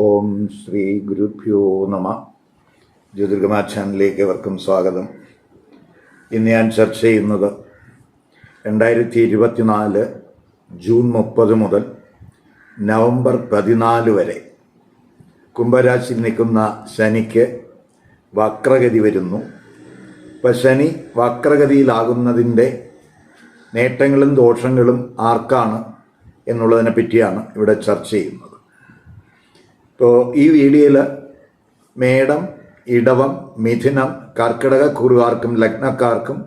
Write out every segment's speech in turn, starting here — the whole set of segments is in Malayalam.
ഓം ശ്രീ ഗുരുഭ്യോ നമ. ജ്യോതിർഗമാ ചാനലിലേക്ക് ഏവർക്കും സ്വാഗതം. ഇന്ന് ഞാൻ ചർച്ച ചെയ്യുന്നത് രണ്ടായിരത്തി ഇരുപത്തിനാല് ജൂൺ മുപ്പത് മുതൽ നവംബർ പതിനാല് വരെ കുംഭരാശിയിൽ നിൽക്കുന്ന ശനിക്ക് വക്രഗതി വരുന്നു. ഇപ്പം ശനി വക്രഗതിയിലാകുന്നതിന്റെ നേട്ടങ്ങളും ദോഷങ്ങളും ആർക്കാണ് എന്നുള്ളതിനെ പറ്റിയാണ് ഇവിടെ ചർച്ച ചെയ്യുന്നത്. ഇപ്പോൾ ഈ വീഡിയോയിൽ മേടം ഇടവം മിഥുനം കർക്കിടക കുറുകാർക്കും ലഗ്നക്കാർക്കും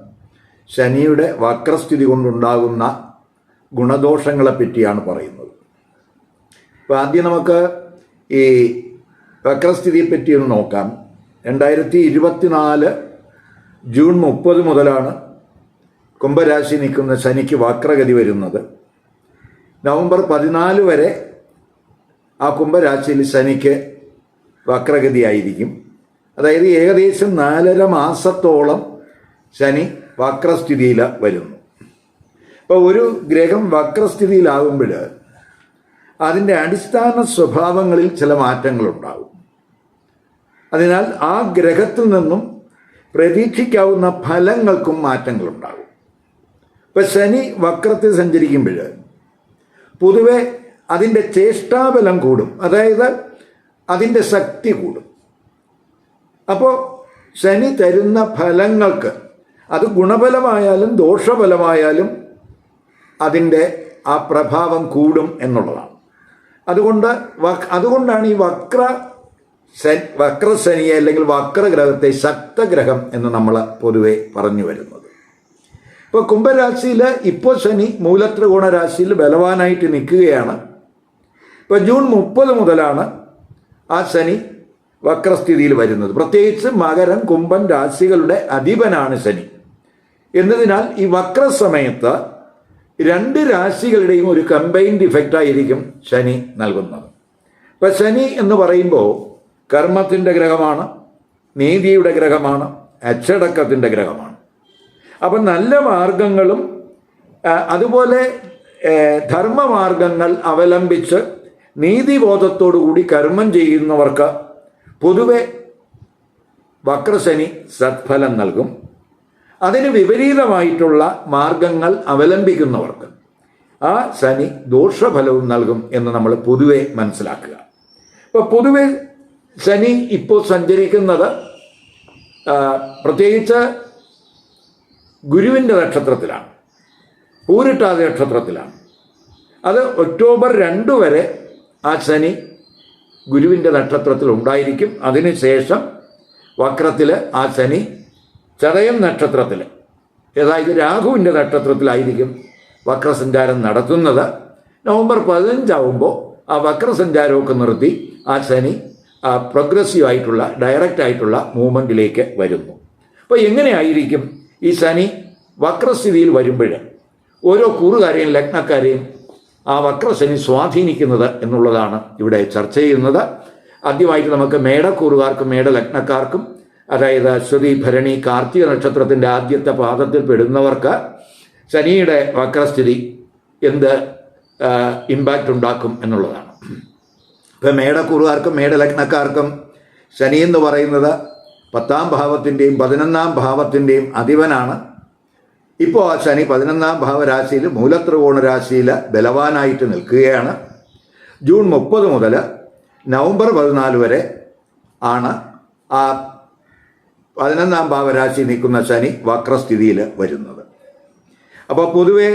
ശനിയുടെ വക്രസ്ഥിതി കൊണ്ടുണ്ടാകുന്ന ഗുണദോഷങ്ങളെ പറ്റിയാണ് പറയുന്നത്. അപ്പോൾ ആദ്യം നമുക്ക് ഈ വക്രസ്ഥിതിയെ പറ്റി ഒന്ന് നോക്കാം. രണ്ടായിരത്തി ഇരുപത്തിനാല് ജൂൺ മുപ്പത് മുതലാണ് കുംഭരാശി നിൽക്കുന്ന ശനിക്ക് വക്രഗതി വരുന്നത്. നവംബർ പതിനാല് വരെ ആ കുംഭരാശിയിൽ ശനിക്ക് വക്രഗതിയായിരിക്കും. അതായത് ഏകദേശം നാലര മാസത്തോളം ശനി വക്രസ്ഥിതിയിൽ വരുന്നു. അപ്പോൾ ഒരു ഗ്രഹം വക്രസ്ഥിതിയിലാകുമ്പോൾ അതിന്റെ അടിസ്ഥാന സ്വഭാവങ്ങളിൽ ചില മാറ്റങ്ങളുണ്ടാകും അതിനാൽ ആ ഗ്രഹത്തിൽ നിന്നും പ്രതീക്ഷിക്കാവുന്ന ഫലങ്ങൾക്കും മാറ്റങ്ങളുണ്ടാകും ഇപ്പം ശനി വക്രത്തിൽ സഞ്ചരിക്കുമ്പോൾ പൊതുവെ അതിന്റെ ചേഷ്ടാബലം കൂടും. അതായത് അതിന്റെ ശക്തി കൂടും. അപ്പോൾ ശനി തരുന്ന ഫലങ്ങൾക്ക് അത് ഗുണഫലമായാലും ദോഷഫലമായാലും അതിന്റെ ആ പ്രഭാവം കൂടും എന്നുള്ളതാണ്. അതുകൊണ്ട് അതുകൊണ്ടാണ് ഈ വക്ര ശനി വക്രശനിയെ അല്ലെങ്കിൽ വക്രഗ്രഹത്തെ ശക്തഗ്രഹം എന്ന് നമ്മൾ പൊതുവെ പറഞ്ഞു വരുന്നത്. ഇപ്പോൾ കുംഭരാശിയിൽ ഇപ്പോൾ ശനി മൂലത്രികോണ രാശിയിൽ ബലവാനായിട്ട് നിൽക്കുകയാണ്. ഇപ്പോൾ ജൂൺ മുപ്പത് മുതലാണ് ആ ശനി വക്രസ്ഥിതിയിൽ വരുന്നത്. പ്രത്യേകിച്ച് മകരം കുംഭൻ രാശികളുടെ അധിപനാണ് ശനി. എന്നതിനാൽ ഈ വക്രസമയത്ത് രണ്ട് രാശികളുടെയും ഒരു കമ്പൈൻഡ് ഇഫക്റ്റ് ആയിരിക്കും ശനി നൽകുന്നത്. ഇപ്പം ശനി എന്ന് പറയുമ്പോൾ കർമ്മത്തിന്റെ ഗ്രഹമാണ് നീതിയുടെ ഗ്രഹമാണ് അച്ചടക്കത്തിന്റെ ഗ്രഹമാണ്. അപ്പം നല്ല മാർഗങ്ങളും അതുപോലെ ധർമ്മമാർഗങ്ങൾ അവലംബിച്ച് നീതിബോധത്തോടുകൂടി കർമ്മം ചെയ്യുന്നവർക്ക് പൊതുവെ വക്രശനി സത്ഫലം നൽകും. അതിന് വിപരീതമായിട്ടുള്ള മാർഗങ്ങൾ അവലംബിക്കുന്നവർക്ക് ആ ശനി ദോഷഫലവും നൽകും എന്ന് നമ്മൾ പൊതുവെ മനസ്സിലാക്കുക. ഇപ്പോൾ പൊതുവെ ശനി ഇപ്പോൾ സഞ്ചരിക്കുന്നത് പ്രത്യേകിച്ച് ഗുരുവിന്റെ നക്ഷത്രത്തിലാണ്. പൂരിട്ടാതി നക്ഷത്രത്തിലാണ്. അത് ഒക്ടോബർ രണ്ട് വരെ ആ ശനി ഗുരുവിന്റെ നക്ഷത്രത്തിൽ ഉണ്ടായിരിക്കും. അതിനുശേഷം വക്രത്തിൽ ആ ശനി ചതയം നക്ഷത്രത്തിൽ അതായത് രാഹുവിന്റെ നക്ഷത്രത്തിലായിരിക്കും വക്രസഞ്ചാരം നടത്തുന്നത്. നവംബർ പതിനഞ്ചാവുമ്പോൾ ആ വക്രസഞ്ചാരമൊക്കെ നിർത്തി ആ ശനി പ്രോഗ്രസീവ് ആയിട്ടുള്ള ഡയറക്റ്റ് ആയിട്ടുള്ള മൂവ്മെന്റിലേക്ക് വരുന്നു. അപ്പോൾ എങ്ങനെയായിരിക്കും ഈ ശനി വക്രസ്ഥിതിയിൽ വരുമ്പോൾ ഓരോ കൂറുകാരെയും ലഗ്നക്കാരെയും ആ വക്രശനി സ്വാധീനിക്കുന്നത് എന്നുള്ളതാണ് ഇവിടെ ചർച്ച ചെയ്യുന്നത്. ആദ്യമായിട്ട് നമുക്ക് മേടക്കൂറുകാർക്കും മേടലഗ്നക്കാർക്കും അതായത് അശ്വതി ഭരണി കാർത്തിക നക്ഷത്രത്തിന്റെ ആദ്യത്തെ പാദത്തിൽ പെടുന്നവർക്ക് ശനിയുടെ വക്രസ്ഥിതി എന്ത് ഇമ്പാക്റ്റ് ഉണ്ടാക്കും എന്നുള്ളതാണ്. ഇപ്പം മേടക്കൂറുകാർക്കും മേടലഗ്നക്കാർക്കും ശനി എന്ന് പറയുന്നത് പത്താം ഭാവത്തിന്റെയും പതിനൊന്നാം ഭാവത്തിന്റെയും അധിപനാണ്. ഇപ്പോൾ ആ ശനി പതിനൊന്നാം ഭാവരാശിയിൽ മൂലത്രികോണ രാശിയിൽ ബലവാനായിട്ട് നിൽക്കുകയാണ്. ജൂൺ മുപ്പത് മുതൽ നവംബർ പതിനാല് വരെ ആണ് ആ പതിനൊന്നാം ഭാവരാശി നിൽക്കുന്ന ശനി വക്രസ്ഥിതിയിൽ വരുന്നത്. അപ്പോൾ പൊതുവെ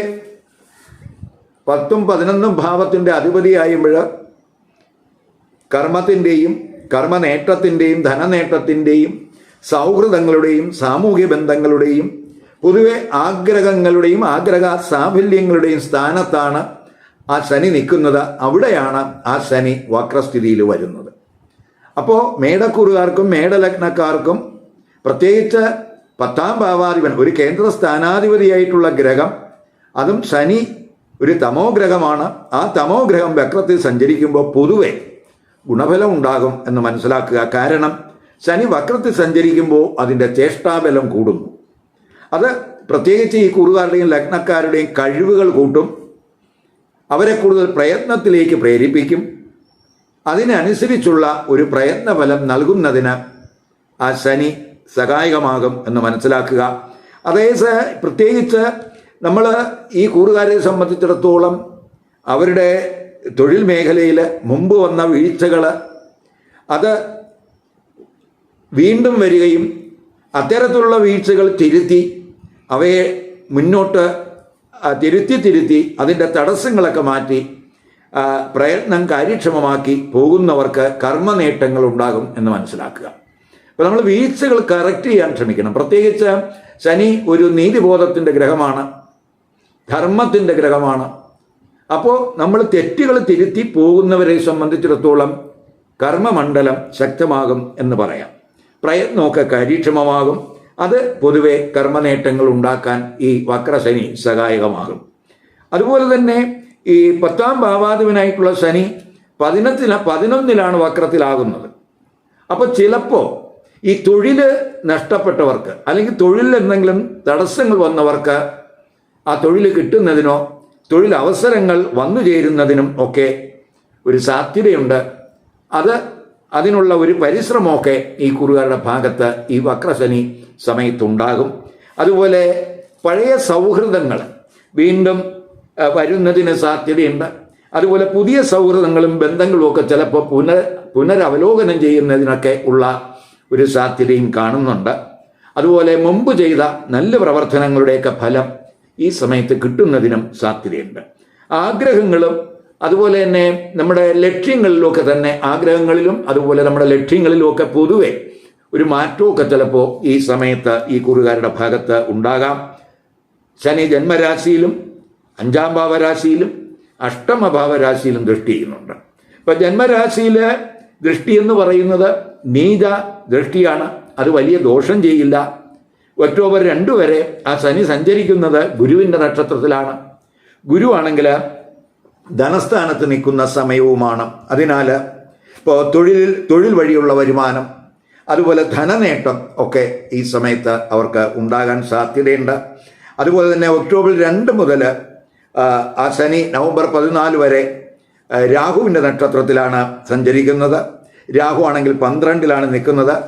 പത്തും പതിനൊന്നും ഭാവത്തിന്റെ അധിപതിയായുമ്പോൾ കർമ്മത്തിന്റെയും കർമ്മനേട്ടത്തിന്റെയും ധനനേട്ടത്തിന്റെയും സൗഹൃദങ്ങളുടെയും സാമൂഹ്യ ബന്ധങ്ങളുടെയും പൊതുവെ ആഗ്രഹങ്ങളുടെയും ആഗ്രഹ സാഫല്യങ്ങളുടെയും സ്ഥാനത്താണ് ആ ശനി നിൽക്കുന്നത്. അവിടെയാണ് ആ ശനി വക്രസ്ഥിതിയിൽ വരുന്നത്. അപ്പോൾ മേടക്കൂറുകാർക്കും മേടലഗ്നക്കാർക്കും പ്രത്യേകിച്ച് പത്താം ഭാവാധിപൻ ഒരു കേന്ദ്ര സ്ഥാനാധിപതിയായിട്ടുള്ള ഗ്രഹം അതും ശനി ഒരു തമോ ഗ്രഹമാണ്. ആ തമോ ഗ്രഹം വക്രത്തിൽ സഞ്ചരിക്കുമ്പോൾ പൊതുവെ ഗുണഫലം ഉണ്ടാകും എന്ന് മനസ്സിലാക്കുക. കാരണം ശനി വക്രത്തിൽ സഞ്ചരിക്കുമ്പോൾ അതിന്റെ ചേഷ്ടാബലം കൂടുന്നു. അത് പ്രത്യേകിച്ച് ഈ കുറുകാരുടെയും ലഗ്നക്കാരുടെയും കഴിവുകൾ കൂട്ടും. അവരെ കൂടുതൽ പ്രയത്നത്തിലേക്ക് പ്രേരിപ്പിക്കും. അതിനനുസരിച്ചുള്ള ഒരു പ്രയത്നഫലം നൽകുന്നതിന് ആ ശനി സഹായകമാകും എന്ന് മനസ്സിലാക്കുക. അതേ സ- പ്രത്യേകിച്ച് നമ്മൾ ഈ കൂറുകാരെ സംബന്ധിച്ചിടത്തോളം അവരുടെ തൊഴിൽ മേഖലയിൽ മുമ്പ് വന്ന വീഴ്ചകൾ അത് വീണ്ടും വരികയും അത്തരത്തിലുള്ള വീഴ്ചകൾ തിരുത്തി അവയെ മുന്നോട്ട് തിരുത്തി തിരുത്തി അതിന്റെ തടസ്സങ്ങളൊക്കെ മാറ്റി പ്രയത്നം കാര്യക്ഷമമാക്കി പോകുന്നവർക്ക് കർമ്മ നേട്ടങ്ങൾ ഉണ്ടാകും എന്ന് മനസ്സിലാക്കുക. അപ്പോൾ നമ്മൾ വീഴ്ചകൾ കറക്റ്റ് ചെയ്യാൻ ശ്രമിക്കണം. പ്രത്യേകിച്ച് ശനി ഒരു നീതിബോധത്തിന്റെ ഗ്രഹമാണ് ധർമ്മത്തിന്റെ ഗ്രഹമാണ്. അപ്പോൾ നമ്മൾ തെറ്റുകൾ തിരുത്തി പോകുന്നവരെ സംബന്ധിച്ചിടത്തോളം കർമ്മമണ്ഡലം ശക്തമാകും എന്ന് പറയാം. പ്രയത്നമൊക്കെ കാര്യക്ഷമമാകും. അത് പൊതുവെ കർമ്മനേട്ടങ്ങൾ ഉണ്ടാക്കാൻ ഈ വക്രശനി സഹായകമാകും. അതുപോലെ തന്നെ ഈ പത്താം ഭാവാധിപനായിട്ടുള്ള ശനി പതിനത്തില പതിനൊന്നിലാണ് വക്രത്തിലാകുന്നത്. അപ്പോൾ ചിലപ്പോൾ ഈ തൊഴിൽ നഷ്ടപ്പെട്ടവർക്ക് അല്ലെങ്കിൽ തൊഴിലിൽ എന്തെങ്കിലും തടസ്സങ്ങൾ വന്നവർക്ക് ആ തൊഴിൽ കിട്ടുന്നതിനോ തൊഴിൽ അവസരങ്ങൾ വന്നു ചേരുന്നതിനും ഒക്കെ ഒരു സാധ്യതയുണ്ട്. അത് അതിനുള്ള ഒരു പരിശ്രമമൊക്കെ ഈ കുറുകാരുടെ ഭാഗത്ത് ഈ വക്രശനി സമയത്തുണ്ടാകും. അതുപോലെ പഴയ സൗഹൃദങ്ങൾ വീണ്ടും വരുന്നതിന് സാധ്യതയുണ്ട്. അതുപോലെ പുതിയ സൗഹൃദങ്ങളും ബന്ധങ്ങളും ഒക്കെ ചിലപ്പോൾ പുനർ പുനരവലോകനം ചെയ്യുന്നതിനൊക്കെ ഉള്ള ഒരു സാധ്യതയും കാണുന്നുണ്ട്. അതുപോലെ മുമ്പ് ചെയ്ത നല്ല പ്രവർത്തനങ്ങളുടെയൊക്കെ ഫലം ഈ സമയത്ത് കിട്ടുന്നതിനും സാധ്യതയുണ്ട്. ആഗ്രഹങ്ങളും അതുപോലെ തന്നെ നമ്മുടെ ലക്ഷ്യങ്ങളിലൊക്കെ തന്നെ ആഗ്രഹങ്ങളിലും അതുപോലെ നമ്മുടെ ലക്ഷ്യങ്ങളിലും ഒക്കെ പൊതുവെ ഒരു മാറ്റമൊക്കെ ചിലപ്പോൾ ഈ സമയത്ത് ഈ കുറുകാരുടെ ഭാഗത്ത് ഉണ്ടാകാം. ശനി ജന്മരാശിയിലും അഞ്ചാം ഭാവരാശിയിലും അഷ്ടമ ഭാവരാശിയിലും ദൃഷ്ടി ചെയ്യുന്നുണ്ട്. ഇപ്പം ജന്മരാശിയിലെ ദൃഷ്ടി എന്ന് പറയുന്നത് നീച ദൃഷ്ടിയാണ്. അത് വലിയ ദോഷം ചെയ്യില്ല. ഒക്ടോബർ രണ്ട് വരെ ആ ശനി സഞ്ചരിക്കുന്നത് ഗുരുവിന്റെ നക്ഷത്രത്തിലാണ്. ഗുരുവാണെങ്കിൽ ധനസ്ഥാനത്ത് നിൽക്കുന്ന സമയവുമാണ്. അതിനാൽ ഇപ്പോൾ തൊഴിലിൽ തൊഴിൽ വഴിയുള്ള വരുമാനം അതുപോലെ ധനനേട്ടം ഒക്കെ ഈ സമയത്ത് അവർക്ക് ഉണ്ടാകാൻ സാധ്യതയുണ്ട്. അതുപോലെ തന്നെ ഒക്ടോബർ രണ്ട് മുതൽ ആ, ശനി നവംബർ പതിനാല് വരെ രാഹുവിന്റെ നക്ഷത്രത്തിലാണ് സഞ്ചരിക്കുന്നത്. രാഹു ആണെങ്കിൽ പന്ത്രണ്ടിലാണ് നിൽക്കുന്നത്.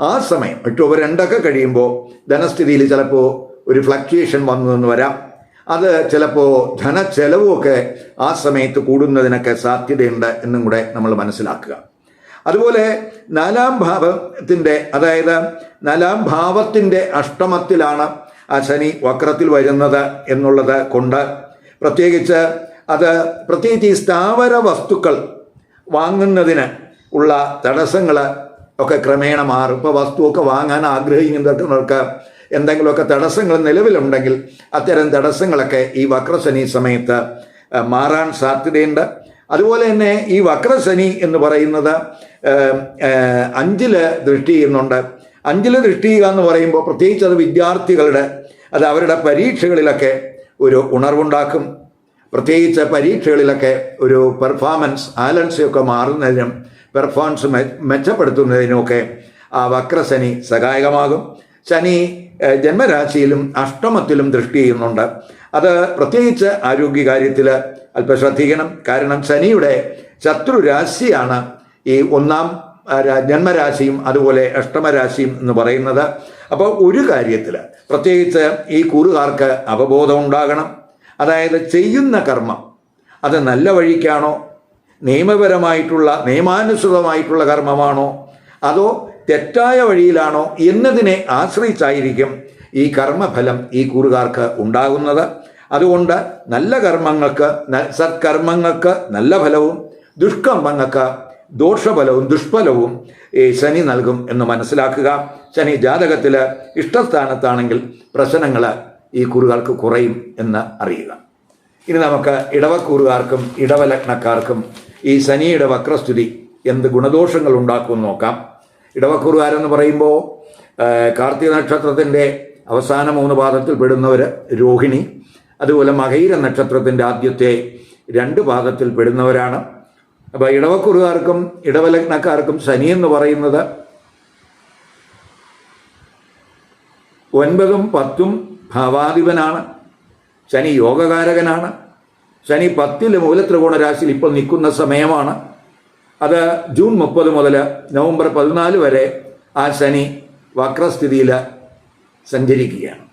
ആ സമയം ഒക്ടോബർ രണ്ടൊക്കെ കഴിയുമ്പോൾ ധനസ്ഥിതിയിൽ ചിലപ്പോൾ ഒരു ഫ്ലക്ച്വേഷൻ വന്നു എന്ന് വരാം. അത് ചിലപ്പോൾ ധനച്ചെലവുമൊക്കെ ആ സമയത്ത് കൂടുന്നതിനൊക്കെ സാധ്യതയുണ്ട് എന്നും കൂടെ നമ്മൾ മനസ്സിലാക്കുക. അതുപോലെ നാലാം ഭാവത്തിന്റെ അതായത് നാലാം ഭാവത്തിന്റെ അഷ്ടമത്തിലാണ് ആ ശനി വക്രത്തിൽ വരുന്നത് എന്നുള്ളത് കൊണ്ട് പ്രത്യേകിച്ച് അത് പ്രത്യേകിച്ച് ഈ സ്ഥാവര വസ്തുക്കൾ വാങ്ങുന്നതിന് ഉള്ള തടസ്സങ്ങൾ ഒക്കെ ക്രമേണ മാറും. ഇപ്പോൾ വസ്തുവൊക്കെ വാങ്ങാൻ ആഗ്രഹിക്കുന്നവർക്ക് എന്തെങ്കിലുമൊക്കെ തടസ്സങ്ങൾ നിലവിലുണ്ടെങ്കിൽ അത്തരം തടസ്സങ്ങളൊക്കെ ഈ വക്രശനി സമയത്ത് മാറാൻ സാധ്യതയുണ്ട്. അതുപോലെ തന്നെ ഈ വക്രശനി എന്ന് പറയുന്നത് അഞ്ചിൽ ദൃഷ്ടി ചെയ്യുന്നുണ്ട്. അഞ്ചിൽ ദൃഷ്ടി ചെയ്യുക എന്ന് പറയുമ്പോൾ പ്രത്യേകിച്ച് അത് വിദ്യാർത്ഥികളുടെ അത് അവരുടെ പരീക്ഷകളിലൊക്കെ ഒരു ഉണർവുണ്ടാക്കും. പ്രത്യേകിച്ച് പരീക്ഷകളിലൊക്കെ ഒരു പെർഫോമൻസ് ആലൻസൊക്കെ മാറുന്നതിനും പെർഫോമൻസ് മെച്ചപ്പെടുത്തുന്നതിനുമൊക്കെ ആ വക്രശനി സഹായകമാകും. ശനി ജന്മരാശിയിലും അഷ്ടമത്തിലും ദൃഷ്ടി ചെയ്യുന്നുണ്ട്. അത് പ്രത്യേകിച്ച് ആരോഗ്യകാര്യത്തിൽ അല്പം ശ്രദ്ധിക്കണം കാരണം ശനിയുടെ ശത്രുരാശിയാണ് ഈ ഒന്നാം ജന്മരാശിയും അതുപോലെ അഷ്ടമരാശിയും എന്ന് പറയുന്നത്. അപ്പോൾ ഒരു കാര്യത്തിൽ പ്രത്യേകിച്ച് ഈ കൂറുകാർക്ക് അവബോധം ഉണ്ടാകണം അതായത് ചെയ്യുന്ന കർമ്മം അത് നല്ല വഴിക്കാണോ? നിയമപരമായിട്ടുള്ള നിയമാനുസൃതമായിട്ടുള്ള കർമ്മമാണോ? അതോ തെറ്റായ വഴിയിലാണോ എന്നതിനെ ആശ്രയിച്ചായിരിക്കും ഈ കർമ്മഫലം ഈ കൂറുകാർക്ക് ഉണ്ടാകുന്നത്. അതുകൊണ്ട് നല്ല കർമ്മങ്ങൾക്ക് സത്കർമ്മങ്ങൾക്ക് നല്ല ഫലവും ദുഷ്കർമ്മങ്ങൾക്ക് ദോഷഫലവും ദുഷ്ഫലവും ശനി നൽകും എന്ന് മനസ്സിലാക്കുക. ശനി ജാതകത്തിൽ ഇഷ്ടസ്ഥാനത്താണെങ്കിൽ പ്രശ്നങ്ങൾ ഈ കുറുകാർക്ക് കുറയും എന്ന് അറിയുക. ഇനി നമുക്ക് ഇടവക്കൂറുകാർക്കും ഇടവലഗ്നക്കാർക്കും ഈ ശനിയുടെ വക്രസ്തുതി എന്ത് ഗുണദോഷങ്ങൾ ഉണ്ടാക്കുമെന്ന് നോക്കാം. ഇടവക്കൂറുകാരെന്ന് പറയുമ്പോൾ കാർത്തിക നക്ഷത്രത്തിന്റെ അവസാന മൂന്ന് പാദത്തിൽ പെടുന്നവർ രോഹിണി അതുപോലെ മകൈര നക്ഷത്രത്തിന്റെ ആദ്യത്തെ രണ്ട് പാദത്തിൽ പെടുന്നവരാണ്. അപ്പോൾ ഇടവക്കുറുകാർക്കും ഇടവലഗ്നക്കാർക്കും ശനി എന്ന് പറയുന്നത് ഒൻപതും പത്തും ഭാവാധിപനാണ്. ശനി യോഗകാരകനാണ്. ശനി പത്തിൽ മൂലത്രികോണ രാശിയിൽ ഇപ്പോൾ നിൽക്കുന്ന സമയമാണ്. അത് ജൂൺ മുപ്പത് മുതൽ നവംബർ പതിനാല് വരെ ആ ശനി വക്രസ്ഥിതിയിൽ സഞ്ചരിക്കുകയാണ്.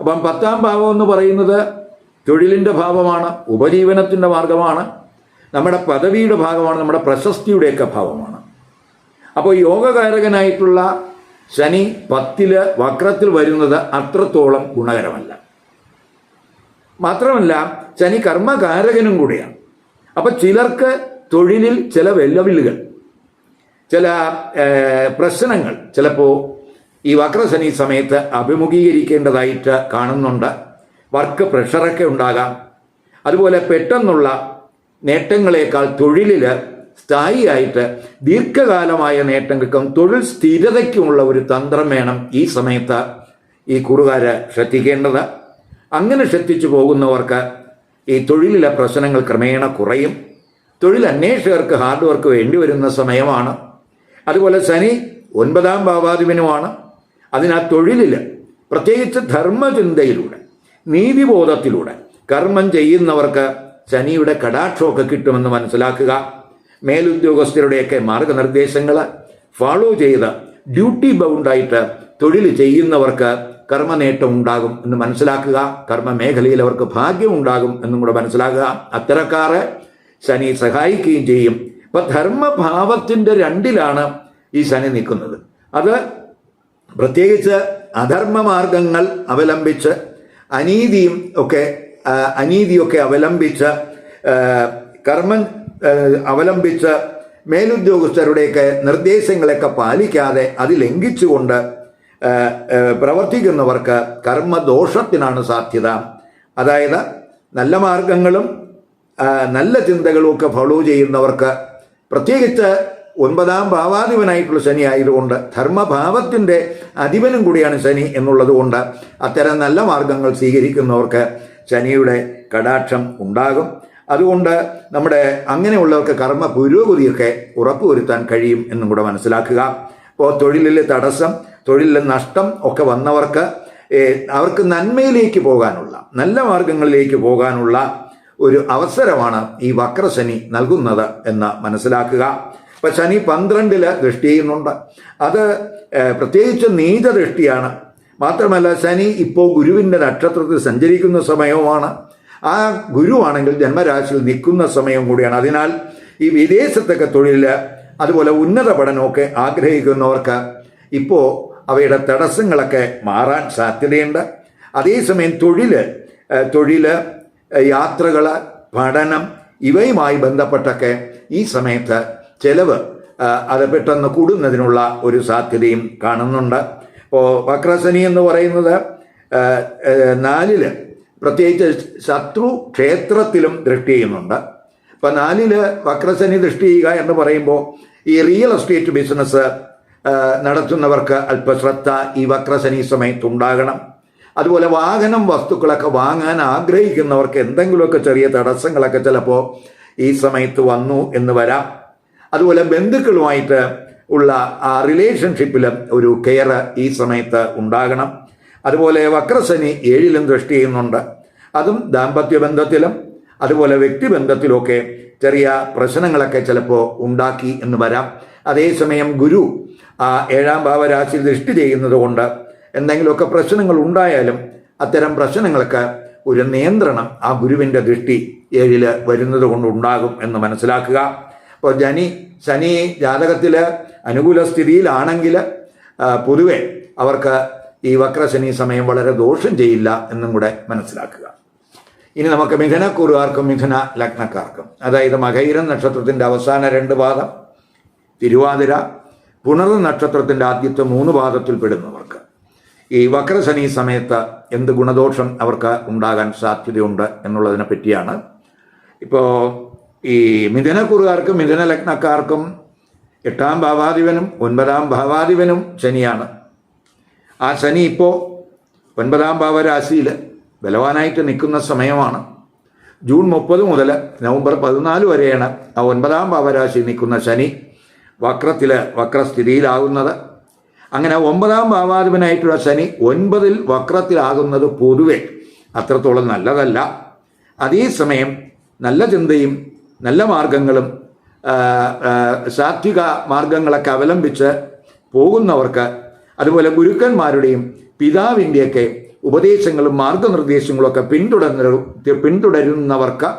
അപ്പം പത്താം ഭാവം എന്ന് പറയുന്നത് തൊഴിലിന്റെ ഭാവമാണ് ഉപജീവനത്തിന്റെ മാർഗമാണ് നമ്മുടെ പദവിയുടെ ഭാഗമാണ് നമ്മുടെ പ്രശസ്തിയുടെയൊക്കെ ഭാവമാണ്. അപ്പോൾ യോഗകാരകനായിട്ടുള്ള ശനി പത്തിൽ വക്രത്തിൽ വരുന്നത് അത്രത്തോളം ഗുണകരമല്ല. മാത്രമല്ല ശനി കർമ്മകാരകനും കൂടിയാണ്. അപ്പം ചിലർക്ക് തൊഴിലിൽ ചില വെല്ലുവിളികൾ ചില പ്രശ്നങ്ങൾ ചിലപ്പോൾ ഈ വക്രശനി സമയത്ത് അഭിമുഖീകരിക്കേണ്ടതായിട്ട് കാണുന്നുണ്ട്. വർക്ക് പ്രഷറൊക്കെ ഉണ്ടാകാം. അതുപോലെ പെട്ടെന്നുള്ള നേട്ടങ്ങളെക്കാൾ തൊഴിലിൽ സ്ഥായിയായിട്ട് ദീർഘകാലമായ നേട്ടങ്ങൾക്കും തൊഴിൽ സ്ഥിരതയ്ക്കുമുള്ള ഒരു തന്ത്രം വേണം ഈ സമയത്ത് ഈ കുറുകാര് ശ്രദ്ധിക്കേണ്ടത്. അങ്ങനെ ശ്രദ്ധിച്ചു പോകുന്നവർക്ക് ഈ തൊഴിലിലെ പ്രശ്നങ്ങൾ ക്രമേണ കുറയും. തൊഴിൽ അന്വേഷകർക്ക് ഹാർഡ് വർക്ക് വേണ്ടി വരുന്ന സമയമാണ്. അതുപോലെ ശനി ഒൻപതാം ഭാവാധിപനുമാണ്. അതിനാ തൊഴിലിൽ പ്രത്യേകിച്ച് ധർമ്മചിന്തയിലൂടെ നീതിബോധത്തിലൂടെ കർമ്മം ചെയ്യുന്നവർക്ക് ശനിയുടെ കടാക്ഷമൊക്കെ കിട്ടുമെന്ന് മനസ്സിലാക്കുക. മേലുദ്യോഗസ്ഥരുടെയൊക്കെ മാർഗനിർദ്ദേശങ്ങൾ ഫോളോ ചെയ്ത് ഡ്യൂട്ടി ബൗണ്ടായിട്ട് തൊഴിൽ ചെയ്യുന്നവർക്ക് കർമ്മനേട്ടം ഉണ്ടാകും എന്ന് മനസ്സിലാക്കുക. കർമ്മ മേഖലയിൽ അവർക്ക് ഭാഗ്യം ഉണ്ടാകും എന്നും കൂടെ മനസ്സിലാക്കുക. അത്തരക്കാരെ ശനി സഹായിക്കുകയും ചെയ്യും. ഇപ്പൊ ധർമ്മഭാവത്തിന്റെ രണ്ടിലാണ് ഈ ശനി നിൽക്കുന്നത്. അത് പ്രത്യേകിച്ച് അധർമ്മമാർഗങ്ങൾ അവലംബിച്ച് അനീതിയും ഒക്കെ അനീതിയൊക്കെ അവലംബിച്ച് കർമ്മം അവലംബിച്ച് മേലുദ്യോഗസ്ഥരുടെയൊക്കെ നിർദ്ദേശങ്ങളൊക്കെ പാലിക്കാതെ അത് ലംഘിച്ചുകൊണ്ട് പ്രവർത്തിക്കുന്നവർക്ക് കർമ്മദോഷത്തിനാണ് സാധ്യത. അതായത് നല്ല മാർഗങ്ങളും നല്ല ചിന്തകളുമൊക്കെ ഫോളോ ചെയ്യുന്നവർക്ക് പ്രത്യേകിച്ച് ഒൻപതാം ഭാവാധിപനായിട്ടുള്ള ശനി ആയതുകൊണ്ട് ധർമ്മഭാവത്തിന്റെ അധിപനും കൂടിയാണ് ശനി എന്നുള്ളത് കൊണ്ട് അത്തരം നല്ല മാർഗങ്ങൾ സ്വീകരിക്കുന്നവർക്ക് ശനിയുടെ കടാക്ഷം ഉണ്ടാകും. അതുകൊണ്ട് നമ്മുടെ അങ്ങനെയുള്ളവർക്ക് കർമ്മ പുരോഗതിയൊക്കെ ഉറപ്പുവരുത്താൻ കഴിയും എന്നും കൂടെ മനസ്സിലാക്കുക. ഇപ്പോൾ തൊഴിലിലെ തടസ്സം തൊഴിലിലെ നഷ്ടം ഒക്കെ വന്നവർക്ക് അവർക്ക് നന്മയിലേക്ക് പോകാനുള്ള നല്ല മാർഗങ്ങളിലേക്ക് പോകാനുള്ള ഒരു അവസരമാണ് ഈ വക്രശനി നൽകുന്നത് എന്ന് മനസ്സിലാക്കുക. ഇപ്പം ശനി പന്ത്രണ്ടിൽ ദൃഷ്ടി ചെയ്യുന്നുണ്ട്. അത് പ്രത്യേകിച്ച് നീച ദൃഷ്ടിയാണ് മാത്രമല്ല ശനി ഇപ്പോൾ ഗുരുവിന്റെ നക്ഷത്രത്തിൽ സഞ്ചരിക്കുന്ന സമയവുമാണ്. ആ ഗുരുവാണെങ്കിൽ ജന്മരാശിയിൽ നിൽക്കുന്ന സമയം കൂടിയാണ്. അതിനാൽ ഈ വിദേശത്തൊക്കെ തൊഴിൽ അതുപോലെ ഉന്നത പഠനമൊക്കെ ആഗ്രഹിക്കുന്നവർക്ക് ഇപ്പോൾ അവയുടെ തടസ്സങ്ങളൊക്കെ മാറാൻ സാധ്യതയുണ്ട്. അതേസമയം തൊഴിൽ തൊഴിൽ യാത്രകൾ പഠനം ഇവയുമായി ബന്ധപ്പെട്ടൊക്കെ ഈ സമയത്ത് ചെലവ് അത് പെട്ടെന്ന് കൂടുന്നതിനുള്ള ഒരു സാധ്യതയും കാണുന്നുണ്ട്. ഇപ്പോൾ വക്രസനി എന്ന് പറയുന്നത് നാലിൽ പ്രത്യേകിച്ച് ശത്രു ക്ഷേത്രത്തിലും ദൃഷ്ടി ചെയ്യുന്നുണ്ട്. ഇപ്പം നാലിൽ വക്രസനി ദൃഷ്ടി ചെയ്യുക എന്ന് പറയുമ്പോൾ ഈ റിയൽ എസ്റ്റേറ്റ് ബിസിനസ് നടത്തുന്നവർക്ക് അല്പശ്രദ്ധ ഈ വക്രസനി സമയത്ത് ഉണ്ടാകണം അതുപോലെ വാഹനം വസ്തുക്കളൊക്കെ വാങ്ങാൻ ആഗ്രഹിക്കുന്നവർക്ക് എന്തെങ്കിലുമൊക്കെ ചെറിയ തടസ്സങ്ങളൊക്കെ ചിലപ്പോൾ ഈ സമയത്ത് വന്നു എന്ന് വരാം. അതുപോലെ ബന്ധുക്കളുമായിട്ട് ഉള്ള ആ റിലേഷൻഷിപ്പിൽ ഒരു കെയർ ഈ സമയത്ത് ഉണ്ടാകണം. അതുപോലെ വക്രശനി ഏഴിലും ദൃഷ്ടി ചെയ്യുന്നുണ്ട്. അതും ദാമ്പത്യ ബന്ധത്തിലും അതുപോലെ വ്യക്തിബന്ധത്തിലുമൊക്കെ ചെറിയ പ്രശ്നങ്ങളൊക്കെ ചിലപ്പോൾ ഉണ്ടാക്കി എന്ന് വരാം. അതേസമയം ഗുരു ആ ഏഴാം ഭാവരാശി ദൃഷ്ടി ചെയ്യുന്നത് കൊണ്ട് എന്തെങ്കിലുമൊക്കെ പ്രശ്നങ്ങൾ ഉണ്ടായാലും അത്തരം പ്രശ്നങ്ങൾക്ക് ഒരു നിയന്ത്രണം ആ ഗുരുവിന്റെ ദൃഷ്ടി ഏഴിൽ വരുന്നത് കൊണ്ട് ഉണ്ടാകും എന്ന് മനസ്സിലാക്കുക. അപ്പോൾ ജനി ശനി ജാതകത്തിൽ അനുകൂല സ്ഥിതിയിലാണെങ്കിൽ പൊതുവെ അവർക്ക് ഈ വക്രശനി സമയം വളരെ ദോഷം ചെയ്യില്ല എന്നും കൂടെ മനസ്സിലാക്കുക. ഇനി നമുക്ക് മിഥുനക്കുറുകാർക്കും മിഥുന ലഗ്നക്കാർക്കും അതായത് മകൈരം നക്ഷത്രത്തിന്റെ അവസാന രണ്ട് പാദം തിരുവാതിര പുണർ നക്ഷത്രത്തിന്റെ ആദ്യത്തെ മൂന്ന് പാദത്തിൽ പെടുന്നവർക്ക് ഈ വക്രശനി സമയത്ത് എന്ത് ഗുണദോഷം അവർക്ക് ഉണ്ടാകാൻ സാധ്യതയുണ്ട് എന്നുള്ളതിനെ പറ്റിയാണ്. ഇപ്പോൾ ഈ മിഥുനക്കുറുകാർക്കും മിഥുന ലഗ്നക്കാർക്കും എട്ടാം ഭാവാധിപനും ഒൻപതാം ഭാവാധിപനും ശനിയാണ്. ആ ശനി ഇപ്പോൾ ഒൻപതാം ഭാവരാശിയിൽ ബലവാനായിട്ട് നിൽക്കുന്ന സമയമാണ്. ജൂൺ മുപ്പത് മുതൽ നവംബർ പതിനാല് വരെയാണ് ആ ഒൻപതാം ഭാവരാശി നിൽക്കുന്ന ശനി വക്രത്തിൽ വക്രസ്ഥിതിയിലാകുന്നത്. അങ്ങനെ ഒമ്പതാം ഭാവാധിപനായിട്ടുള്ള ശനി ഒൻപതിൽ വക്രത്തിലാകുന്നത് പൊതുവെ അത്രത്തോളം നല്ലതല്ല. അതേസമയം നല്ല ചിന്തയും നല്ല മാർഗങ്ങളും സാത്വിക മാർഗങ്ങളൊക്കെ അവലംബിച്ച് പോകുന്നവർക്ക് അതുപോലെ ഗുരുക്കന്മാരുടെയും പിതാവിന്റെയൊക്കെ ഉപദേശങ്ങളും മാർഗനിർദ്ദേശങ്ങളും ഒക്കെ പിന്തുടരുന്നവർക്ക്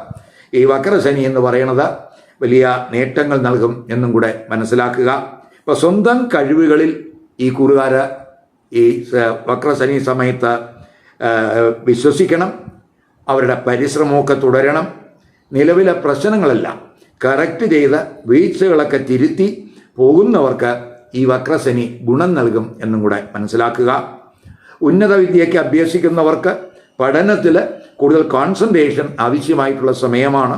ഈ വക്രശനി എന്ന് പറയുന്നത് വലിയ നേട്ടങ്ങൾ നൽകും എന്നും കൂടെ മനസ്സിലാക്കുക. ഇപ്പം സ്വന്തം കഴിവുകളിൽ ഈ കൂറുകാർ ഈ വക്രശനി സമയത്ത് വിശ്വസിക്കണം അവരുടെ പരിശ്രമമൊക്കെ തുടരണം നിലവിലെ പ്രശ്നങ്ങളെല്ലാം കറക്റ്റ് ചെയ്ത് വീഴ്ചകളൊക്കെ തിരുത്തി പോകുന്നവർക്ക് ഈ വക്രശനി ഗുണം നൽകും എന്നും കൂടെ മനസ്സിലാക്കുക. ഉന്നത വിദ്യയ്ക്ക് അഭ്യസിക്കുന്നവർക്ക് പഠനത്തിൽ കൂടുതൽ കോൺസെൻട്രേഷൻ ആവശ്യമായിട്ടുള്ള സമയമാണ്.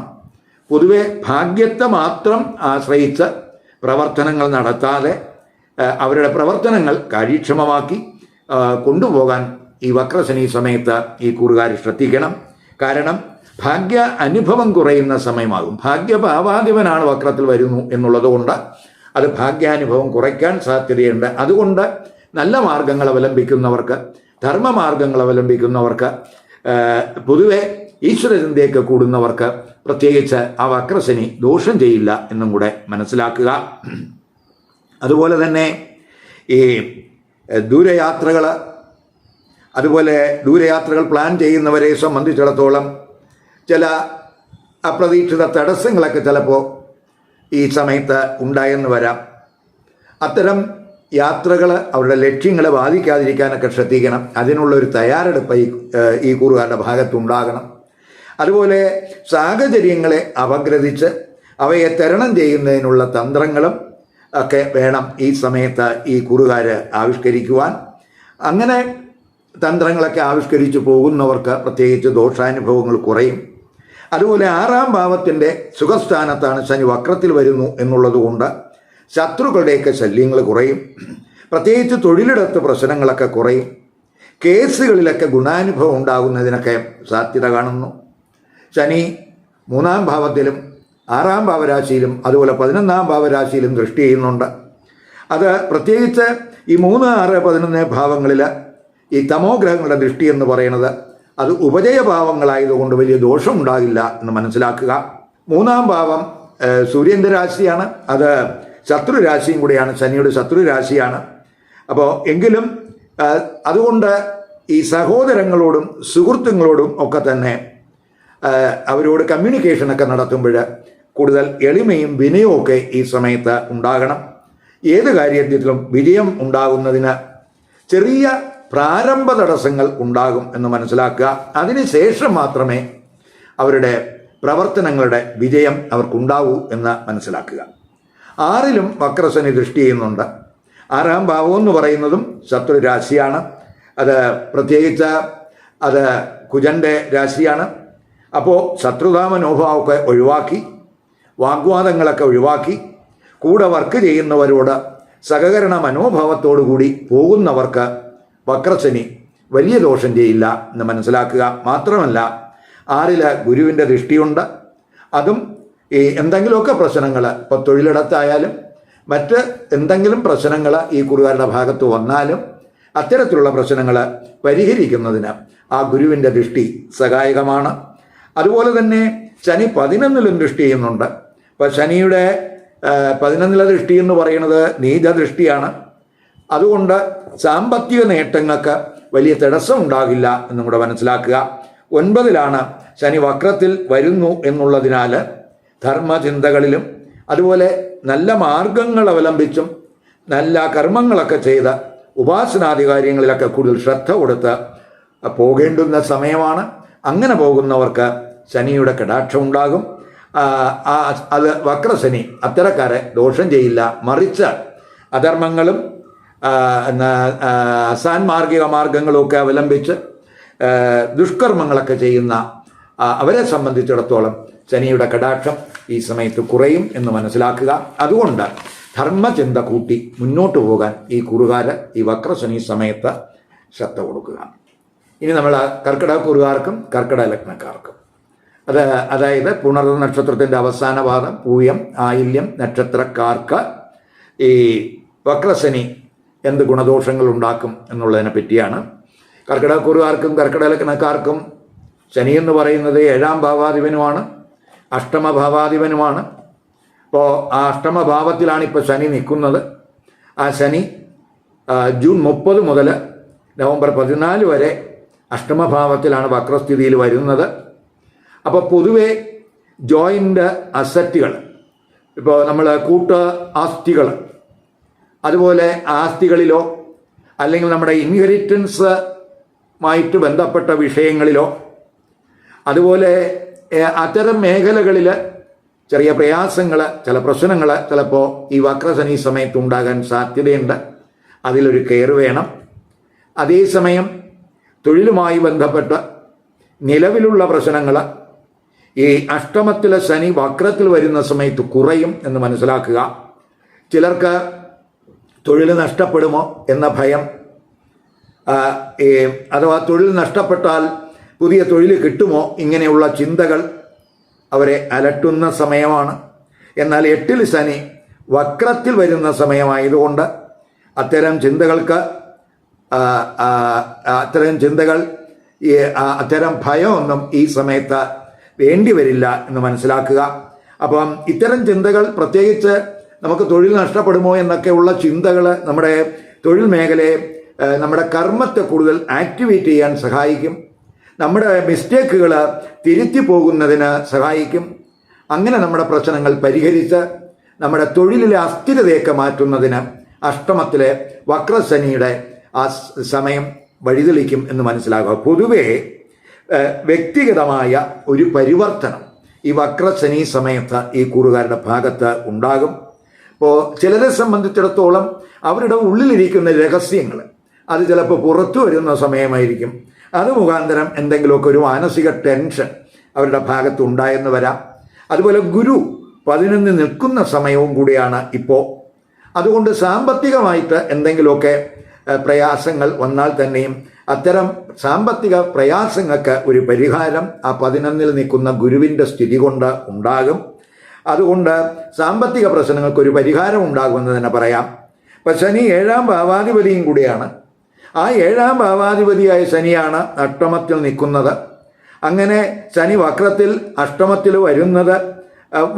പൊതുവെ ഭാഗ്യത്തെ മാത്രം ആശ്രയിച്ച് പ്രവർത്തനങ്ങൾ നടത്താതെ അവരുടെ പ്രവർത്തനങ്ങൾ കാര്യക്ഷമമാക്കി കൊണ്ടുപോകാൻ ഈ വക്രശനി സമയത്ത് ഈ കൂറുകാർ ശ്രദ്ധിക്കണം. കാരണം ഭാഗ്യ അനുഭവം കുറയുന്ന സമയമാകും. ഭാഗ്യഭാവാധിപനാണ് വക്രത്തിൽ വരുന്നു എന്നുള്ളതുകൊണ്ട് അത് ഭാഗ്യാനുഭവം കുറയ്ക്കാൻ സാധ്യതയുണ്ട്. അതുകൊണ്ട് നല്ല മാർഗങ്ങൾ അവലംബിക്കുന്നവർക്ക് ധർമ്മമാർഗങ്ങൾ അവലംബിക്കുന്നവർക്ക് പൊതുവെ ഈശ്വരചിന്തയൊക്കെ കൂടുന്നവർക്ക് പ്രത്യേകിച്ച് ആ വക്രശനി ദോഷം ചെയ്യില്ല എന്നും കൂടെ മനസ്സിലാക്കുക. അതുപോലെ തന്നെ ഈ ദൂരയാത്രകൾ അതുപോലെ ദൂരയാത്രകൾ പ്ലാൻ ചെയ്യുന്നവരെ സംബന്ധിച്ചിടത്തോളം ചില അപ്രതീക്ഷിത തടസ്സങ്ങളൊക്കെ ചിലപ്പോൾ ഈ സമയത്ത് ഉണ്ടായെന്ന് വരാം. അത്തരം യാത്രകൾ അവരുടെ ലക്ഷ്യങ്ങളെ ബാധിക്കാതിരിക്കാനൊക്കെ ശ്രദ്ധിക്കണം. അതിനുള്ളൊരു തയ്യാറെടുപ്പ് ഈ ഈ കൂറുകാരുടെ ഭാഗത്തുണ്ടാകണം അതുപോലെ സാഹചര്യങ്ങളെ അപഗ്രഥിച്ച് അവയെ തരണം ചെയ്യുന്നതിനുള്ള തന്ത്രങ്ങളും ഒക്കെ വേണം ഈ സമയത്ത് ഈ കുറുകാർ ആവിഷ്കരിക്കുവാൻ. അങ്ങനെ തന്ത്രങ്ങളൊക്കെ ആവിഷ്കരിച്ച് പോകുന്നവർക്ക് പ്രത്യേകിച്ച് ദോഷാനുഭവങ്ങൾ കുറയും. അതുപോലെ ആറാം ഭാവത്തിന്റെ സുഖസ്ഥാനത്താണ് ശനി വക്രത്തിൽ വരുന്നു എന്നുള്ളത് കൊണ്ട് ശത്രുക്കളുടെയൊക്കെ ശല്യങ്ങൾ കുറയും. പ്രത്യേകിച്ച് തൊഴിലിടത്ത് പ്രശ്നങ്ങളൊക്കെ കുറയും. കേസുകളിലൊക്കെ ഗുണാനുഭവം ഉണ്ടാകുന്നതിനൊക്കെ സാധ്യത കാണുന്നു. ശനി മൂന്നാം ഭാവത്തിലും ആറാം ഭാവരാശിയിലും അതുപോലെ പതിനൊന്നാം ഭാവരാശിയിലും ദൃഷ്ടി ചെയ്യുന്നുണ്ട്. അത് പ്രത്യേകിച്ച് ഈ മൂന്ന് ആറ് പതിനൊന്ന് ഭാവങ്ങളിൽ ഈ തമോ ഗ്രഹങ്ങളുടെ ദൃഷ്ടി എന്ന് പറയുന്നത് അത് ഉപജയഭാവങ്ങളായതുകൊണ്ട് വലിയ ദോഷം ഉണ്ടാകില്ല എന്ന് മനസ്സിലാക്കുക. മൂന്നാം ഭാവം സൂര്യന്റെ രാശിയാണ് അത് ശത്രു രാശിയും കൂടിയാണ്. ശനിയുടെ ശത്രു രാശിയാണ് അപ്പോൾ എങ്കിലും അതുകൊണ്ട് ഈ സഹോദരങ്ങളോടും സുഹൃത്തുക്കളോടും ഒക്കെ തന്നെ അവരോട് കമ്മ്യൂണിക്കേഷനൊക്കെ നടത്തുമ്പോൾ കൂടുതൽ എളിമയും വിനയവും ഒക്കെ ഈ സമയത്ത് ഉണ്ടാകണം. ഏത് കാര്യത്തിലും വിജയം ഉണ്ടാകുന്നതിന് ചെറിയ പ്രാരംഭ തടസ്സങ്ങൾ ഉണ്ടാകും എന്ന് മനസ്സിലാക്കുക. അതിനുശേഷം മാത്രമേ അവരുടെ പ്രവർത്തനങ്ങളുടെ വിജയം അവർക്കുണ്ടാവൂ എന്ന് മനസ്സിലാക്കുക. ആറിലും വക്രസനി ദൃഷ്ടി ചെയ്യുന്നുണ്ട്. ആറാം ഭാവം എന്ന് പറയുന്നതും ശത്രു രാശിയാണ്. അത് പ്രത്യേകിച്ച് അത് കുജന്റെ രാശിയാണ്. അപ്പോൾ ശത്രുതാമനോഭാവമൊക്കെ ഒഴിവാക്കി വാഗ്വാദങ്ങളൊക്കെ ഒഴിവാക്കി കൂടെ വർക്ക് ചെയ്യുന്നവരോട് സഹകരണ മനോഭാവത്തോടുകൂടി പോകുന്നവർക്ക് വക്രശനി വലിയ ദോഷം ചെയ്യില്ല എന്ന് മനസ്സിലാക്കുക. മാത്രമല്ല ആറിൽ ഗുരുവിന്റെ ദൃഷ്ടിയുണ്ട് അതും ഈ എന്തെങ്കിലുമൊക്കെ പ്രശ്നങ്ങൾ ഇപ്പോൾ തൊഴിലിടത്തായാലും മറ്റ് എന്തെങ്കിലും പ്രശ്നങ്ങൾ ഈ കുറുകാരുടെ ഭാഗത്ത് വന്നാലും അത്തരത്തിലുള്ള പ്രശ്നങ്ങൾ പരിഹരിക്കുന്നതിന് ആ ഗുരുവിന്റെ ദൃഷ്ടി സഹായകമാണ്. അതുപോലെ തന്നെ ശനി പതിനൊന്നിലും ദൃഷ്ടി ചെയ്യുന്നുണ്ട്. അപ്പോൾ ശനിയുടെ പതിനൊന്നിലെ ദൃഷ്ടി എന്ന് പറയുന്നത് നീച ദൃഷ്ടിയാണ് അതുകൊണ്ട് സാമ്പത്തിക നേട്ടങ്ങൾക്ക് വലിയ തടസ്സം ഉണ്ടാകില്ല എന്നും കൂടെ മനസ്സിലാക്കുക. ഒൻപതിലാണ് ശനി വക്രത്തിൽ വരുന്നു എന്നുള്ളതിനാൽ ധർമ്മചിന്തകളിലും അതുപോലെ നല്ല മാർഗങ്ങൾ അവലംബിച്ചും നല്ല കർമ്മങ്ങളൊക്കെ ചെയ്ത് ഉപാസനാദി കാര്യങ്ങളിലൊക്കെ കൂടുതൽ ശ്രദ്ധ കൊടുത്ത് പോകേണ്ടുന്ന സമയമാണ്. അങ്ങനെ പോകുന്നവർക്ക് ശനിയുടെ കടാക്ഷം ഉണ്ടാകും. അത് വക്രശനി അത്തരക്കാരെ ദോഷം ചെയ്യില്ല. മറിച്ച് അധർമ്മങ്ങളും അസാൻമാർഗിക മാർഗങ്ങളും ഒക്കെ അവലംബിച്ച് ദുഷ്കർമ്മങ്ങളൊക്കെ ചെയ്യുന്ന അവരെ സംബന്ധിച്ചിടത്തോളം ശനിയുടെ കടാക്ഷം ഈ സമയത്ത് കുറയും എന്ന് മനസ്സിലാക്കുക. അതുകൊണ്ട് ധർമ്മചിന്ത കൂട്ടി മുന്നോട്ട് പോകാൻ ഈ കുറുകാര് ഈ വക്രശനി സമയത്ത് ശ്രദ്ധ കൊടുക്കുക. ഇനി നമ്മൾ കർക്കിടക കുറുകാർക്കും കർക്കിടക ലഗ്നക്കാർക്കും അത് അതായത് പുണർ നക്ഷത്രത്തിന്റെ അവസാന പാദം പൂയം ആയില്യം നക്ഷത്രക്കാർക്ക് ഈ വക്രശനി എന്ത് ഗുണദോഷങ്ങൾ ഉണ്ടാക്കും എന്നുള്ളതിനെ പറ്റിയാണ്. കർക്കിടകക്കുറുകാർക്കും കർക്കിടക ലഗ്നക്കാർക്കും ശനി എന്ന് പറയുന്നത് ഏഴാം ഭാവാധിപനുമാണ് അഷ്ടമഭാവാധിപനുമാണ്. അപ്പോൾ ആ അഷ്ടമഭാവത്തിലാണ് ഇപ്പോൾ ശനി നിൽക്കുന്നത്. ആ ശനി ജൂൺ മുപ്പത് മുതൽ നവംബർ പതിനാല് വരെ അഷ്ടമഭാവത്തിലാണ് വക്രസ്ഥിതിയിൽ വരുന്നത്. അപ്പോൾ പൊതുവെ ജോയിന്റ് അസറ്റുകൾ ഇപ്പോൾ നമ്മൾ കൂട്ട ആസ്തികൾ അതുപോലെ ആസ്തികളിലോ അല്ലെങ്കിൽ നമ്മുടെ ഇൻഹെറിറ്റൻസ് മായിട്ട് ബന്ധപ്പെട്ട വിഷയങ്ങളിലോ അതുപോലെ അത്തരം മേഖലകളിൽ ചെറിയ പ്രയാസങ്ങൾ ചില പ്രശ്നങ്ങൾ ചിലപ്പോൾ ഈ വക്രശനി സമയത്ത് ഉണ്ടാകാൻ സാധ്യതയുണ്ട്. അതിലൊരു കെയർ വേണം. അതേസമയം തൊഴിലുമായി ബന്ധപ്പെട്ട് നിലവിലുള്ള പ്രശ്നങ്ങൾ ഈ അഷ്ടമത്തിലെ ശനി വക്രത്തിൽ വരുന്ന സമയത്ത് കുറയും എന്ന് മനസ്സിലാക്കുക. ചിലർക്ക് തൊഴിൽ നഷ്ടപ്പെടുമോ എന്ന ഭയം. അഥവാ തൊഴിൽ നഷ്ടപ്പെട്ടാൽ പുതിയ തൊഴിൽ കിട്ടുമോ ഇങ്ങനെയുള്ള ചിന്തകൾ അവരെ അലട്ടുന്ന സമയമാണ്. എന്നാൽ എട്ടിൽ ശനി വക്രത്തിൽ വരുന്ന സമയമായതുകൊണ്ട് അത്തരം ചിന്തകൾക്ക് അത്തരം ചിന്തകൾ അത്തരം ഭയമൊന്നും ഈ സമയത്ത് വേണ്ടി വരില്ല എന്ന് മനസ്സിലാക്കുക. അപ്പം ഇത്തരം ചിന്തകൾ പ്രത്യേകിച്ച് നമുക്ക് തൊഴിൽ നഷ്ടപ്പെടുമോ എന്നൊക്കെയുള്ള ചിന്തകൾ നമ്മുടെ തൊഴിൽ മേഖലയെ നമ്മുടെ കർമ്മത്തെ കൂടുതൽ ആക്ടിവേറ്റ് ചെയ്യാൻ സഹായിക്കും. നമ്മുടെ മിസ്റ്റേക്കുകൾ തിരുത്തി പോകുന്നതിന് സഹായിക്കും. അങ്ങനെ നമ്മുടെ പ്രശ്നങ്ങൾ പരിഹരിച്ച് നമ്മുടെ തൊഴിലിലെ അസ്ഥിരതയൊക്കെ മാറ്റുന്നതിന് അഷ്ടമത്തിലെ വക്രശനിയുടെ ആ സമയം വഴിതെളിക്കും എന്ന് മനസ്സിലാക്കുക. പൊതുവേ വ്യക്തിഗതമായ ഒരു പരിവർത്തനം. ഈ വക്രശനി സമയത്ത് ഈ കൂറുകാരുടെ ഭാഗത്ത് ഉണ്ടാകും. ഇപ്പോൾ ചിലരെ സംബന്ധിച്ചിടത്തോളം അവരുടെ ഉള്ളിലിരിക്കുന്ന രഹസ്യങ്ങൾ അത് ചിലപ്പോൾ പുറത്തു വരുന്ന സമയമായിരിക്കും. അത് മുഖാന്തരം എന്തെങ്കിലുമൊക്കെ ഒരു മാനസിക ടെൻഷൻ അവരുടെ ഭാഗത്ത് ഉണ്ടായെന്ന് വരാം. അതുപോലെ ഗുരു പതിനൊന്ന് നിൽക്കുന്ന സമയവും കൂടിയാണ് ഇപ്പോൾ അതുകൊണ്ട് സാമ്പത്തികമായിട്ട് എന്തെങ്കിലുമൊക്കെ പ്രയാസങ്ങൾ വന്നാൽ തന്നെയും അത്തരം സാമ്പത്തിക പ്രയാസങ്ങൾക്ക് ഒരു പരിഹാരം ആ പതിനൊന്നിൽ നിൽക്കുന്ന ഗുരുവിന്റെ സ്ഥിതി കൊണ്ട് ഉണ്ടാകും. അതുകൊണ്ട് സാമ്പത്തിക പ്രശ്നങ്ങൾക്ക് ഒരു പരിഹാരം ഉണ്ടാകുമെന്ന് തന്നെ പറയാം. ഇപ്പം ശനി ഏഴാം ഭാവാധിപതിയും കൂടിയാണ്. ആ ഏഴാം ഭാവാധിപതിയായ ശനിയാണ് അഷ്ടമത്തിൽ നിൽക്കുന്നത്. അങ്ങനെ ശനി വക്രത്തിൽ അഷ്ടമത്തിൽ വരുന്നത്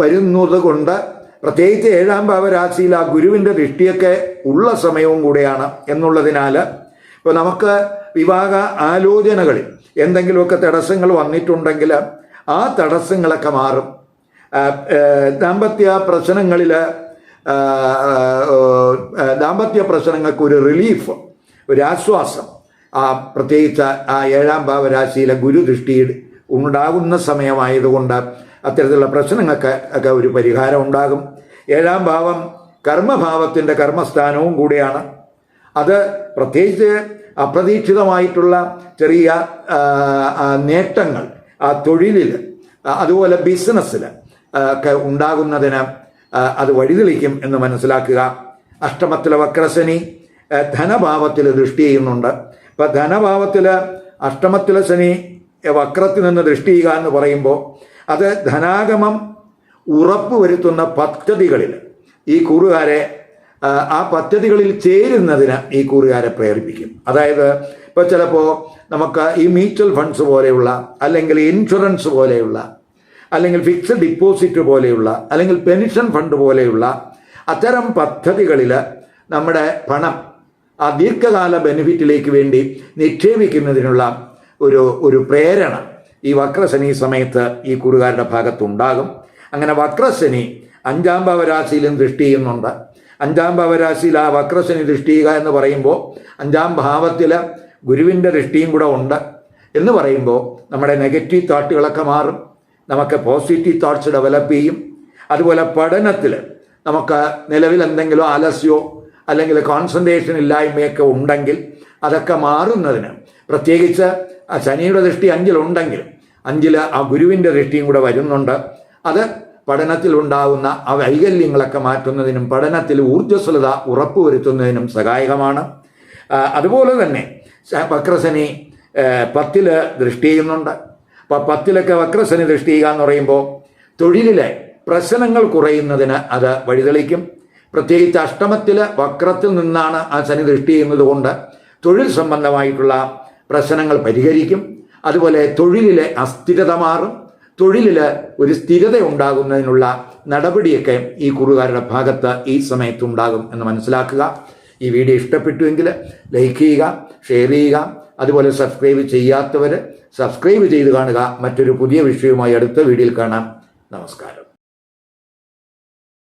വരുന്നത് കൊണ്ട് പ്രത്യേകിച്ച് ഏഴാം ഭാവരാശിയിൽ ആ ഗുരുവിന്റെ ദൃഷ്ടിയൊക്കെ ഉള്ള സമയവും കൂടിയാണ് എന്നുള്ളതിനാൽ ഇപ്പോൾ നമുക്ക് വിവാഹ ആലോചനകളിൽ എന്തെങ്കിലുമൊക്കെ തടസ്സങ്ങൾ വന്നിട്ടുണ്ടെങ്കിൽ ആ തടസ്സങ്ങളൊക്കെ മാറും. ദാമ്പത്യ പ്രശ്നങ്ങളിൽ ദാമ്പത്യ പ്രശ്നങ്ങൾക്ക് ഒരു റിലീഫ് ഒരു ആശ്വാസം ആ പ്രത്യേകിച്ച് ആ ഏഴാം ഭാവരാശിയിലെ ഗുരുദൃഷ്ടി ഉണ്ടാകുന്ന സമയമായതുകൊണ്ട് അത്തരത്തിലുള്ള പ്രശ്നങ്ങൾക്ക് ഒക്കെ ഒരു പരിഹാരം ഉണ്ടാകും. ഏഴാം ഭാവം കർമ്മഭാവത്തിന്റെ കർമ്മസ്ഥാനവും കൂടിയാണ്. അത് പ്രത്യേകിച്ച് അപ്രതീക്ഷിതമായിട്ടുള്ള ചെറിയ നേട്ടങ്ങൾ തൊഴിലിൽ അതുപോലെ ബിസിനസ്സിൽ ഒക്കെ ഉണ്ടാകുന്നതിന് അത് വഴിതെളിക്കും എന്ന് മനസ്സിലാക്കുക. അഷ്ടമത്തിലെ വക്രശനി ധനഭാവത്തിൽ ദൃഷ്ടി ചെയ്യുന്നുണ്ട്. ഇപ്പം ധനഭാവത്തിൽ അഷ്ടമത്തിലെ ശനി വക്രത്തിൽ നിന്ന് ദൃഷ്ടി ചെയ്യുക എന്ന് പറയുമ്പോൾ അത് ധനാഗമം ഉറപ്പുവരുത്തുന്ന പദ്ധതികളിൽ ഈ കൂറുകാരെ ആ, പദ്ധതികളിൽ ചേരുന്നതിന് ഈ കൂറുകാരെ പ്രേരിപ്പിക്കും. അതായത് ഇപ്പോൾ ചിലപ്പോൾ നമുക്ക് ഈ മ്യൂച്വൽ ഫണ്ട്സ് പോലെയുള്ള അല്ലെങ്കിൽ ഇൻഷുറൻസ് പോലെയുള്ള അല്ലെങ്കിൽ ഫിക്സഡ് ഡിപ്പോസിറ്റ് പോലെയുള്ള അല്ലെങ്കിൽ പെൻഷൻ ഫണ്ട് പോലെയുള്ള അത്തരം പദ്ധതികളിൽ നമ്മുടെ പണം ആ ദീർഘകാല ബെനിഫിറ്റിലേക്ക് വേണ്ടി നിക്ഷേപിക്കുന്നതിനുള്ള ഒരു ഒരു പ്രേരണ ഈ വക്രശനി സമയത്ത് ഈ കുറുകാരുടെ ഭാഗത്തുണ്ടാകും. അങ്ങനെ വക്രശനി അഞ്ചാം ഭാവരാശിയിലും ദൃഷ്ടി ചെയ്യുന്നുണ്ട്. അഞ്ചാം ഭാവരാശിയിൽ ആ വക്രശനി ദൃഷ്ടിക എന്ന് പറയുമ്പോൾ അഞ്ചാം ഭാവത്തിൽ ഗുരുവിന്റെ ദൃഷ്ടിയും കൂടെ ഉണ്ട് എന്ന് പറയുമ്പോൾ നമ്മുടെ നെഗറ്റീവ് തോട്ടുകളൊക്കെ മാറും. നമുക്ക് പോസിറ്റീവ് തോട്ട്സ് ഡെവലപ്പ് ചെയ്യും. അതുപോലെ പഠനത്തിൽ നമുക്ക് നിലവിൽ എന്തെങ്കിലും ആലസ്യോ അല്ലെങ്കിൽ കോൺസെൻട്രേഷൻ ഇല്ലായ്മയൊക്കെ ഉണ്ടെങ്കിൽ അതൊക്കെ മാറുന്നതിന് പ്രത്യേകിച്ച് ശനിയുടെ ദൃഷ്ടി അഞ്ചിലുണ്ടെങ്കിൽ അഞ്ചിൽ ആ ഗുരുവിന്റെ ദൃഷ്ടിയും കൂടെ വരുന്നുണ്ട്. അത് പഠനത്തിൽ ഉണ്ടാകുന്ന ആ വൈകല്യങ്ങളൊക്കെ മാറ്റുന്നതിനും പഠനത്തിൽ ഊർജസ്വലത ഉറപ്പുവരുത്തുന്നതിനും സഹായകമാണ്. അതുപോലെ തന്നെ വക്രസനി പത്തിൽ ദൃഷ്ടി ചെയ്യുന്നുണ്ട്. അപ്പോൾ പത്തിലൊക്കെ വക്രസനി ദൃഷ്ടി ചെയ്യുക എന്ന് പറയുമ്പോൾ തൊഴിലിലെ പ്രശ്നങ്ങൾ കുറയുന്നതിന് അത് വഴിതെളിക്കും. പ്രത്യേകിച്ച് അഷ്ടമത്തിൽ വക്രത്തിൽ നിന്നാണ് ആ ശനി ദൃഷ്ടി ചെയ്യുന്നത് കൊണ്ട് തൊഴിൽ സംബന്ധമായിട്ടുള്ള പ്രശ്നങ്ങൾ പരിഹരിക്കും. അതുപോലെ തൊഴിലിലെ അസ്ഥിരത മാറും. തൊഴിലിൽ ഒരു സ്ഥിരത ഉണ്ടാകുന്നതിനുള്ള നടപടിയൊക്കെ ഈ കുറുകാരുടെ ഭാഗത്ത് ഈ സമയത്തുണ്ടാകും എന്ന് മനസ്സിലാക്കുക. ഈ വീഡിയോ ഇഷ്ടപ്പെട്ടുവെങ്കിൽ ലൈക്ക് ചെയ്യുക ഷെയർ ചെയ്യുക അതുപോലെ സബ്സ്ക്രൈബ് ചെയ്യാത്തവർ സബ്സ്ക്രൈബ് ചെയ്ത് കാണുക. മറ്റൊരു പുതിയ വിഷയവുമായി അടുത്ത വീഡിയോയിൽ കാണാം. നമസ്കാരം.